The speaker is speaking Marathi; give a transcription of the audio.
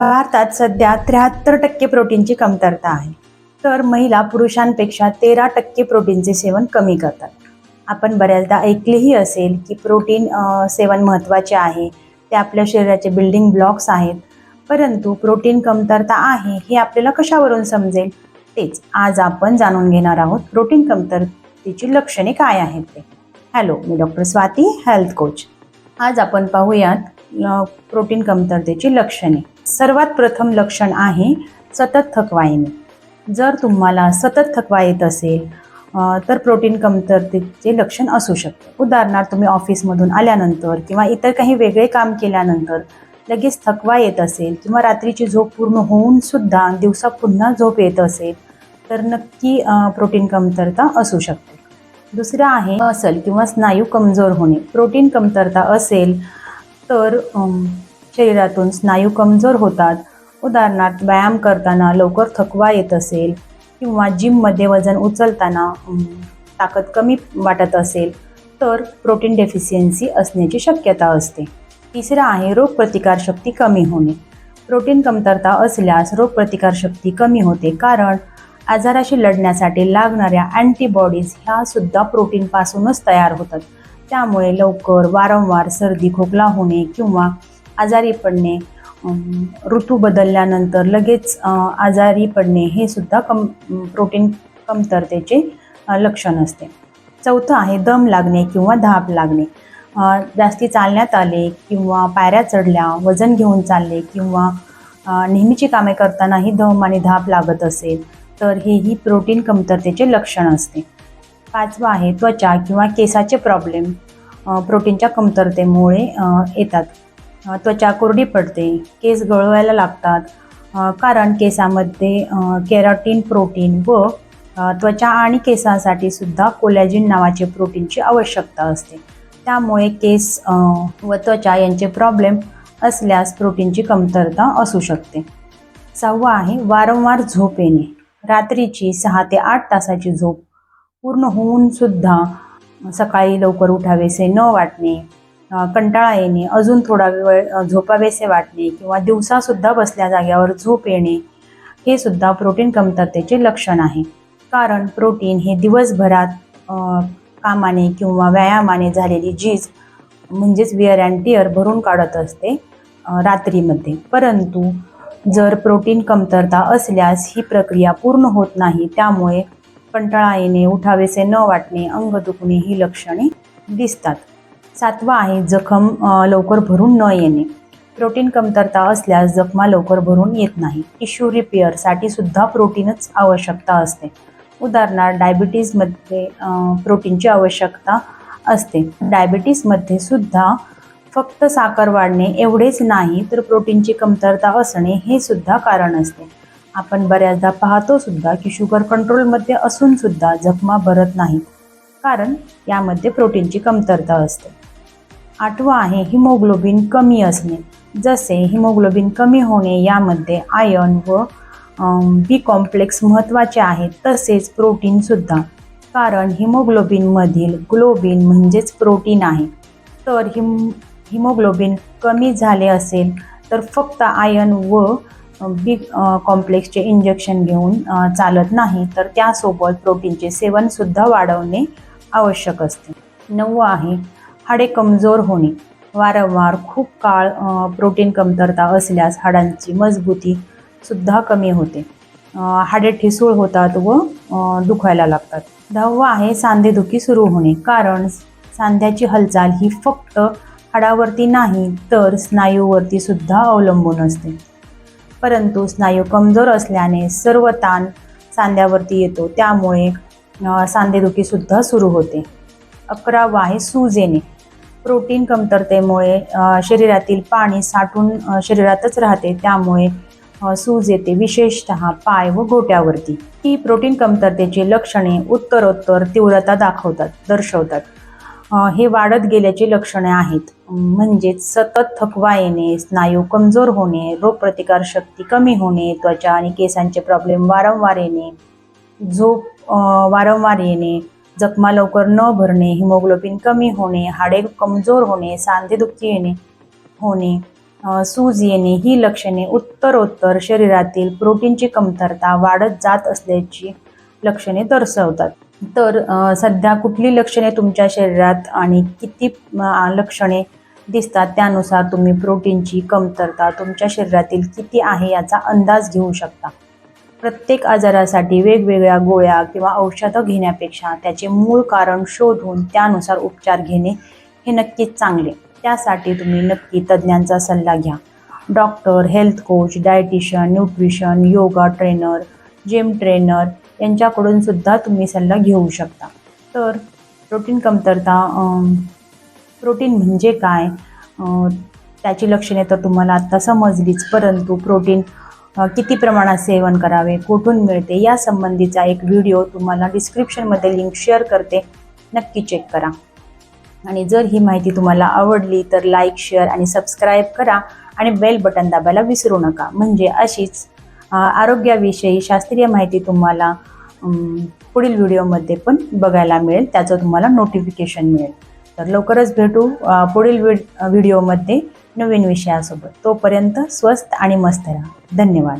भारतात सध्या त्र्याहत्तर टक्के प्रोटीनची कमतरता आहे. तर महिला पुरुषांपेक्षा तेरा टक्के प्रोटीनचे सेवन कमी करतात. आपण बऱ्याचदा ऐकलेही असेल की प्रोटीन सेवन महत्त्वाचे आहे. ते आपल्या शरीराचे बिल्डिंग ब्लॉक्स आहेत. परंतु प्रोटीन कमतरता आहे हे आपल्याला कशावरून समजेल? तेच आज आपण जाणून घेणार आहोत प्रोटीन कमतरतेची लक्षणे काय आहेत ते. हॅलो मी डॉक्टर स्वाती हेल्थ कोच. आज आपण पाहूयात प्रोटीन कमतरतेची लक्षणे. सर्वात प्रथम लक्षण आहे सतत थकवा येणे जर तुम्हाला सतत थकवा येत असेल तर प्रोटीन कमतरतेचे लक्षण असू शकते. उदाहरणार्थ तुम्ही ऑफिसमधून आल्यानंतर किंवा इतर काही वेगळे काम केल्यानंतर लगेच थकवा येत असेल किंवा रात्रीची झोप पूर्ण होऊन सुद्धा दिवसा पुन्हा झोप येत असेल तर नक्की प्रोटीन कमतरता असू शकते. दुसरं आहे मसल किंवा स्नायू कमजोर होणे. प्रोटीन कमतरता असेल तर शरीरातून स्नायू कमजोर होतात. उदाहरणार्थ व्यायाम करताना लवकर थकवा येत असेल किंवा जिममध्ये वजन उचलताना ताकद कमी वाटत असेल तर प्रोटीन डेफिशियन्सी असण्याची शक्यता असते. तिसरं आहे रोगप्रतिकारशक्ती कमी होणे. प्रोटीन कमतरता असल्यास रोगप्रतिकारशक्ती कमी होते कारण आजाराशी लढण्यासाठी लागणाऱ्या अँटीबॉडीज ह्या सुद्धा प्रोटीनपासूनच तयार होतात. त्यामुळे लवकर वारंवार सर्दी खोकला होणे किंवा आजारी पडणे ऋतू बदलल्यानंतर लगेच आजारी पडणे हे सुद्धा कम प्रोटीन कमतरतेचे लक्षण असते. चौथं आहे दम लागणे किंवा धाप लागणे. जास्ती चालण्यात आले किंवा पायऱ्या चढल्या वजन घेऊन चालले किंवा नेहमीची कामे करतानाही दम आणि धाप लागत असेल तर हेही प्रोटीन कमतरतेचे लक्षण असते. पाचवा आहे त्वचा किंवा केसाचे प्रॉब्लेम प्रोटीनच्या कमतरतेमुळे येतात. त्वचा कोरडी पडते केस गळवायला लागतात कारण केसामध्ये केराटीन प्रोटीन व त्वचा आणि केसांसाठी सुद्धा कोलॅजिन नावाचे प्रोटीनची आवश्यकता असते. त्यामुळे केस व त्वचा यांचे प्रॉब्लेम असल्यास प्रोटीनची कमतरता असू शकते. सहावं आहे वारंवार झोप येणे. रात्रीची सहा ते आठ तासाची झोप पूर्ण होऊन सुद्धा सकाळी लवकर उठावेसे न वाटणे कंटाळा येणे अजून थोडा वेळ झोपावेसे वाटणे किंवा दिवसासुद्धा बसल्या जाग्यावर झोप येणे हे सुद्धा प्रोटीन कमतरतेचे लक्षण आहे. कारण प्रोटीन हे दिवसभरात कामाने किंवा व्यायामाने झालेली झीज म्हणजेच विअर अँड टिअर भरून काढत असते रात्रीमध्ये. परंतु जर प्रोटीन कमतरता असल्यास ही प्रक्रिया पूर्ण होत नाही त्यामुळे कंटाळा येणे उठावेसे न वाटणे अंग दुखणे ही लक्षणे दिसतात. सातवा आहे जखम लवकर भरून न येणे. प्रोटीन कमतरता असल्यास जखमा लवकर भरून येत नाही. टिश्यू रिपेअरसाठी सुद्धा प्रोटीनच आवश्यकता असते. उदाहरणार्थ डायबिटीजमध्ये प्रोटीनची आवश्यकता असते. डायबिटीसमध्ये सुद्धा फक्त साखर वाढणे एवढेच नाही तर प्रोटीनची कमतरता असणे हे सुद्धा कारण असते. आपण बऱ्याचदा पाहतो सुद्धा की शुगर कंट्रोलमध्ये असून सुद्धा जखमा भरत नाहीत कारण यामध्ये प्रोटीनची कमतरता असते. आठवं आहे हिमोग्लोबिन कमी असणे. जसे हिमोग्लोबिन कमी होणे यामध्ये आयर्न व बी कॉम्प्लेक्स महत्त्वाचे आहेत तसेच प्रोटीनसुद्धा कारण हिमोग्लोबिनमधील ग्लोबिन म्हणजेच प्रोटीन आहे. तर हिम हिमोग्लोबिन कमी झाले असेल तर फक्त आयर्न व बी कॉम्प्लेक्सचे इंजेक्शन घेऊन चालत नाही तर त्यासोबत प्रोटीनचे सेवनसुद्धा वाढवणे आवश्यक असते. नववं आहे हाडे कमजोर होणे. वारंवार खूप काळ प्रोटीन कमतरता असल्यास हाडांची मजबूती सुद्धा कमी होते. हाडे ठिसूळ होतात व दुखायला लागतात. दहावं आहे सांधेदुखी सुरू होणे. कारण सांध्याची हालचाल ही फक्त हाडावरती नाही तर स्नायूवरती सुद्धा अवलंबून असते. परंतु स्नायू कमजोर असल्याने सर्व ताण सांध्यावरती येतो. त्यामुळे सांधेदुखीसुद्धा सुरू होते. अकरावं आहे सूज येणे प्रोटीन कमतरतेमुळे शरीरातील पाणी साठून शरीरातच राहते. त्यामुळे सूज येते. विशेषतः पाय व गोट्यावरती. ही प्रोटीन कमतरतेची लक्षणे उत्तरोत्तर तीव्रता दाखवतात दर्शवतात. हे वाढत गेल्याची लक्षणे आहेत. म्हणजेच सतत थकवा येणे स्नायू कमजोर होणे रोगप्रतिकारशक्ती कमी होणे त्वचा आणि केसांचे प्रॉब्लेम वारंवार येणे झोप वारंवार येणे जखमा लवकर न भरणे हिमोग्लोबिन कमी होणे हाडे कमजोर होणे सांधेदुखी येणे होणे सूज येणे ही लक्षणे उत्तरोत्तर शरीरातील प्रोटीनची कमतरता वाढत जात असल्याची लक्षणे दर्शवतात. तर सध्या कुठली लक्षणे तुमच्या शरीरात आणि किती लक्षणे दिसतात त्यानुसार तुम्ही प्रोटीनची कमतरता तुमच्या शरीरातील किती आहे याचा अंदाज घेऊ शकता. प्रत्येक आजारासाठी वेगवेगळ्या गोळ्या किंवा औषधं घेण्यापेक्षा त्याचे मूळ कारण शोधून त्यानुसार उपचार घेणे हे नक्कीच चांगले. त्यासाठी तुम्ही नक्की तज्ज्ञांचा सल्ला घ्या. Doctor health coach dietitian nutrition yoga trainer gym trainer त्यांच्याकडून सुद्धा तुम्ही सल्ला घेऊ शकता. तर प्रोटीन कमतरता प्रोटीन म्हणजे काय? त्याची लक्षणे तर तुम्हाला आत्ता समजलीच परंतु प्रोटीन किती प्रमाणात सेवन करावे कुठून मिळते या संबंधीचा एक व्हिडिओ तुम्हाला डिस्क्रिप्शनमध्ये लिंक शेअर करते. नक्की चेक करा. आणि जर ही माहिती तुम्हाला आवडली तर लाईक शेअर आणि सबस्क्राईब करा आणि बेल बटन दाबायला विसरू नका. म्हणजे अशीच आरोग्याविषयी शास्त्रीय माहिती तुम्हाला पुढील व्हिडिओमध्ये पण बघायला मिळेल. त्याचं तुम्हाला नोटिफिकेशन मिळेल. तर लवकरच भेटू पुढील व्हिड व्हिडिओमध्ये नवीन विषयासोबत. तोपर्यंत स्वस्त आणि मस्त राहा. धन्यवाद.